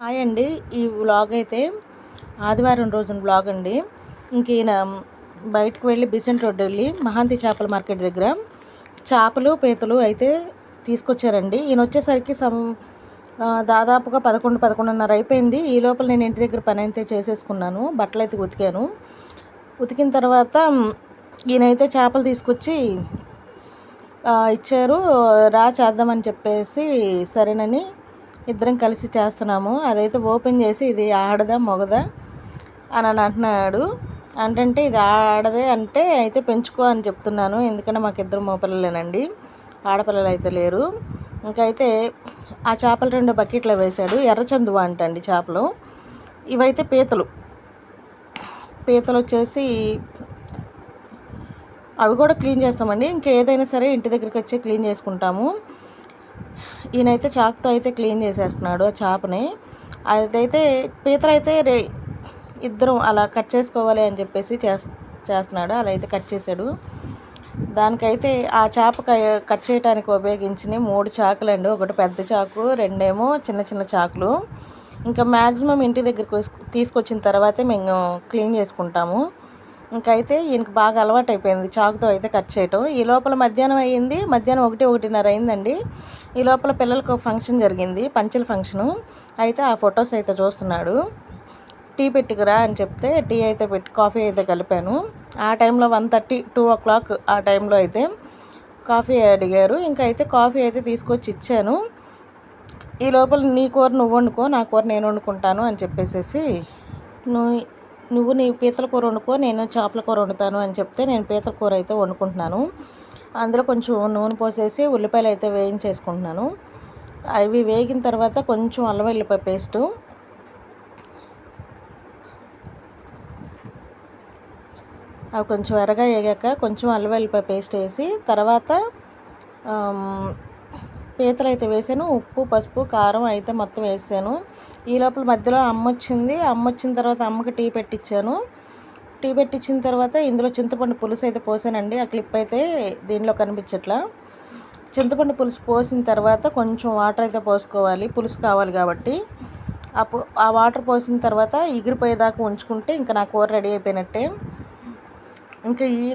Hi అండి. ఈ vlog అయితే ఆదివారం రోజున వ్లాగ్ అండి. ఇంక ఈయన బయటకు వెళ్ళి బిసెంట్ రోడ్ వెళ్ళి మహాంతి చేపల మార్కెట్ దగ్గర చేపలు పీతలు అయితే తీసుకొచ్చారండి. ఈయన వచ్చేసరికి సమ్ దాదాపుగా పదకొండు పదకొండున్నర అయిపోయింది. ఈ లోపల నేను ఇంటి దగ్గర పని అయితే చేసేసుకున్నాను. బట్టలు అయితే ఉతికాను. ఉతికిన తర్వాత ఈయనైతే చేపలు తీసుకొచ్చి ఇచ్చారు. రా చేద్దామని చెప్పేసి సరేనని ఇద్దరం కలిసి చేస్తున్నాము. అదైతే ఓపెన్ చేసి ఇది ఆడదా మొగదా అని అని అంటున్నాడు. అంటే ఇది ఆడదే అంటే అయితే పెంచుకో అని చెప్తున్నాను. ఎందుకంటే మాకు ఇద్దరు మగపిల్లలేనండి. ఆడపిల్లలు అయితే లేరు. ఇంకైతే ఆ చేపలు రెండు బకెట్లో వేశాడు. ఎర్రచందువ అంటండి చేపలు. ఇవైతే పీతలు. పీతలు వచ్చేసి అవి కూడా క్లీన్ చేస్తామండి. ఇంకా ఏదైనా సరే ఇంటి దగ్గరికి వచ్చి క్లీన్ చేసుకుంటాము. ఈయనైతే చాకుతో అయితే క్లీన్ చేసేస్తున్నాడు ఆ చేపని. అదైతే పీతలు అయితే రే ఇద్దరం అలా కట్ చేసుకోవాలి అని చెప్పేసి చేస్ చేస్తున్నాడు అలా అయితే కట్ చేశాడు. దానికైతే ఆ చేప క- కట్ చేయడానికి ఉపయోగించిన మూడు చాకులు అండి ఒకటి పెద్ద చాకు రెండేమో చిన్న చిన్న చాకులు. ఇంకా మ్యాక్సిమం ఇంటి దగ్గరికి తీసుకొచ్చిన తర్వాతే మేము క్లీన్ చేసుకుంటాము. ఇంకైతే ఈయనకి బాగా అలవాటు అయిపోయింది చాకుతో అయితే కట్ చేయటం. ఈ లోపల మధ్యాహ్నం అయ్యింది. మధ్యాహ్నం ఒకటి ఒకటిన్నర అయిందండి. ఈ లోపల పిల్లలకు ఫంక్షన్ జరిగింది. పంచల ఫంక్షను. అయితే ఆ ఫొటోస్ అయితే చూస్తున్నాడు. టీ పెట్టుకురా అని చెప్తే టీ అయితే పెట్టి కాఫీ అయితే కలిపాను. ఆ టైంలో one thirty two o'clock ఆ టైంలో అయితే కాఫీ అడిగారు. ఇంకా అయితే కాఫీ అయితే తీసుకొచ్చి ఇచ్చాను. ఈ లోపల నీ కూర నువ్వు వండుకో నా కూర నేను వండుకుంటాను అని చెప్పేసేసి నువ్వు నువ్వు నీ పీతల కూర వండుకో నేను చేపల కూర వండుతాను అని చెప్తే నేను పీతల కూర అయితే వండుకుంటున్నాను. అందులో కొంచెం నూనె పోసేసి ఉల్లిపాయలు అయితే వేయించేసుకుంటున్నాను. అవి వేగిన తర్వాత కొంచెం అల్లం వెల్లిపాయ పేస్టు. అవి కొంచెం ఎర్రగా వేగాక కొంచెం అల్లం వెల్లిపాయ పేస్ట్ వేసి తర్వాత పీతలు అయితే వేసాను ఉప్పు పసుపు కారం అయితే మొత్తం వేసాను. ఈ లోపల మధ్యలో అమ్మ వచ్చింది. అమ్మ వచ్చిన తర్వాత అమ్మకి టీ పెట్టించాను టీ పెట్టించిన తర్వాత ఇందులో చింతపండు పులుసు అయితే పోసానండి. ఆ క్లిప్ అయితే దీనిలో కనిపించట్లా. చింతపండు పులుసు పోసిన తర్వాత కొంచెం వాటర్ అయితే పోసుకోవాలి. పులుసు కావాలి కాబట్టి. అప్పు ఆ వాటర్ పోసిన తర్వాత ఎగిరిపోయేదాకా ఉంచుకుంటే ఇంకా నా కూర రెడీ అయిపోయినట్టే. ఇంకా ఈ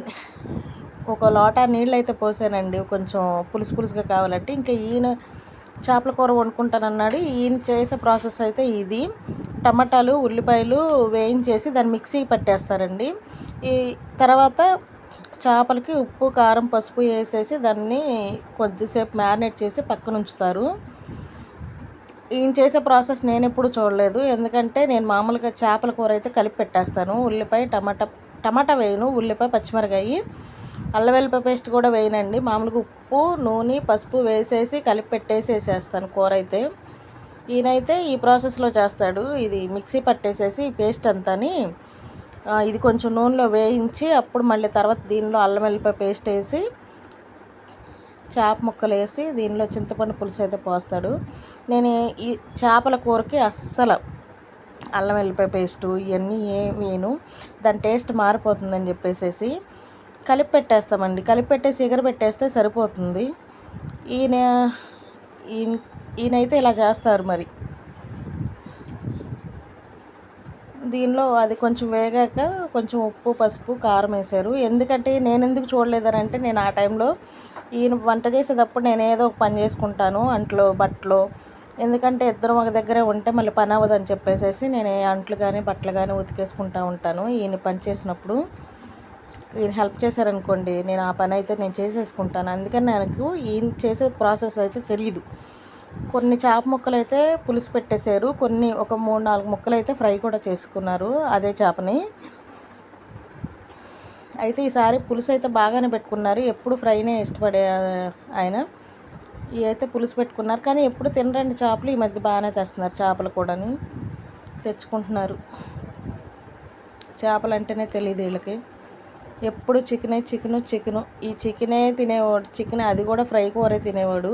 ఒక లోటా నీళ్ళు అయితే పోసానండి. కొంచెం పులుసు పులుసుగా కావాలంటే ఇంకా ఈయన చేపల కూర వండుకుంటానన్నాడు. ఈయన చేసే ప్రాసెస్ అయితే ఇది. టమాటాలు ఉల్లిపాయలు వేయించేసి దాన్ని మిక్సీ పట్టేస్తారండి. ఈ తర్వాత చేపలకి ఉప్పు కారం పసుపు వేసేసి దాన్ని కొద్దిసేపు మ్యారినేట్ చేసి పక్కన ఉంచుతారు. ఈయన చేసే ప్రాసెస్ నేను ఎప్పుడు చూడలేదు. ఎందుకంటే నేను మామూలుగా చేపల కూర అయితే కలిపి పెట్టేస్తాను. ఉల్లిపాయ టమాటా టమాటా వేయను. ఉల్లిపాయ పచ్చిమిరకాయ. అల్లం వెల్లిపాయ పేస్ట్ కూడా వేయనండి. మామూలుగా ఉప్పు నూనె పసుపు వేసేసి కలిపి పెట్టేసేసేస్తాను కూర అయితే. ఈయనైతే ఈ ప్రాసెస్లో చేస్తాడు. ఇది మిక్సీ పట్టేసేసి పేస్ట్ అంతాని ఇది కొంచెం నూనెలో వేయించి అప్పుడు మళ్ళీ తర్వాత దీనిలో అల్లం వెల్లిపాయ పేస్ట్ వేసి చేప ముక్కలు వేసి దీనిలో చింతపండు పులుసు అయితే పోస్తాడు. నేను ఈ చేపల కూరకి అస్సలు అల్లం వెల్లిపాయ పేస్టు ఇవన్నీ ఏం వేయను. దాని టేస్ట్ మారిపోతుందని చెప్పేసేసి కలిపి పెట్టేస్తామండి కలిపి పెట్టేసి ఎగరబెట్టేస్తే సరిపోతుంది. ఈయన ఈయన ఈయనైతే ఇలా చేస్తారు మరి. దీనిలో అది కొంచెం వేగాక కొంచెం ఉప్పు పసుపు కారం వేశారు. ఎందుకంటే నేను ఎందుకు చూడలేదని అంటే నేను ఆ టైంలో ఈయన వంట చేసేటప్పుడు నేను ఏదో ఒక పని చేసుకుంటాను అంట్లో బట్టలు. ఎందుకంటే ఇద్దరం ఒక దగ్గరే ఉంటే మళ్ళీ పని అవ్వదని చెప్పేసేసి నేను ఏ అంట్లు కానీ బట్టలు కానీ ఉతికేసుకుంటా ఉంటాను ఈయన పని చేసినప్పుడు. ఈయన హెల్ప్ చేశారనుకోండి నేను ఆ పని అయితే నేను చేసేసుకుంటాను. అందుకని నాకు ఈయన చేసే ప్రాసెస్ అయితే తెలియదు కొన్ని చేప ముక్కలు అయితే పులుసు పెట్టేశారు కొన్ని ఒక మూడు నాలుగు ముక్కలు అయితే ఫ్రై కూడా చేసుకున్నారు అదే చేపని. అయితే ఈసారి పులుసు అయితే బాగానే పెట్టుకున్నారు ఎప్పుడు ఫ్రైనే ఇష్టపడే ఆయన. ఇవి అయితే పులుసు పెట్టుకున్నారు కానీ ఎప్పుడు తినరండి చేపలు ఈ మధ్య బాగానే తెస్తున్నారు చేపలు కూడాని. తెచ్చుకుంటున్నారు. చేపలు అంటేనే తెలియదు వీళ్ళకి. ఎప్పుడు చికెనే చికెను చికెను. ఈ చికెనే తినేవాడు చికెన్ అది కూడా ఫ్రై కూరే తినేవాడు.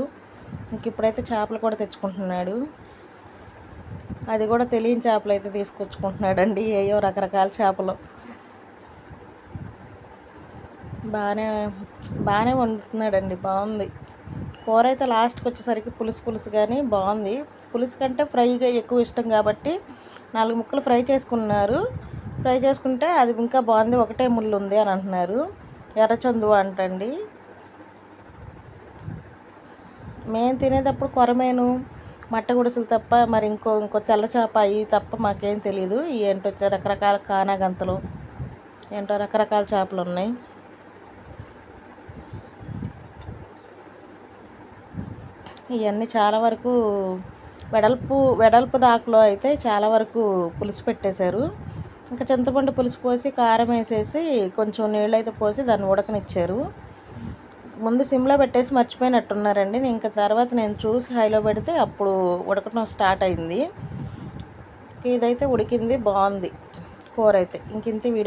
ఇంక ఇప్పుడైతే చేపలు కూడా తెచ్చుకుంటున్నాడు. అది కూడా తెలియని చేపలు అయితే తీసుకొచ్చుకుంటున్నాడండి. ఏయో రకరకాల చేపలు. బాగానే బాగానే వండుతున్నాడండి. బాగుంది. కూర అయితే లాస్ట్కి వచ్చేసరికి పులుసు పులుసు కానీ బాగుంది. పులుసు కంటే ఫ్రైగా ఎక్కువ ఇష్టం కాబట్టి నాలుగు ముక్కలు ఫ్రై చేసుకున్నారు. ఫ్రై చేసుకుంటే అది ఇంకా బాగుంది. ఒకటే ముళ్ళు ఉంది అని అంటున్నారు. ఎర్రచందు అంటండి. మేము తినేటప్పుడు కొరమేను మట్ట గుడిసెలు తప్ప మరి ఇంకో ఇంకో తెల్ల చేప అవి తప్ప మాకేం తెలియదు ఏంటో రకరకాల కానాగంతలు ఏంటో రకరకాల చేపలు ఉన్నాయి. ఇవన్నీ చాలా వరకు వెడల్పు వెడల్పు దాకలో అయితే చాలా వరకు పులుసు పెట్టేశారు. ఇంకా చింతపండు పులుసు పోసి కారం వేసేసి కొంచెం నీళ్ళు అయితే పోసి దాన్ని ఉడకనిచ్చారు. ముందు సిమ్లో పెట్టేసి మర్చిపోయినట్టున్నారండి. ఇంకా తర్వాత నేను చూసి హైలో పెడితే అప్పుడు ఉడకటం స్టార్ట్ అయింది. ఇదైతే ఉడికింది బాగుంది కూర అయితే. ఇంక ఇంత వీడియో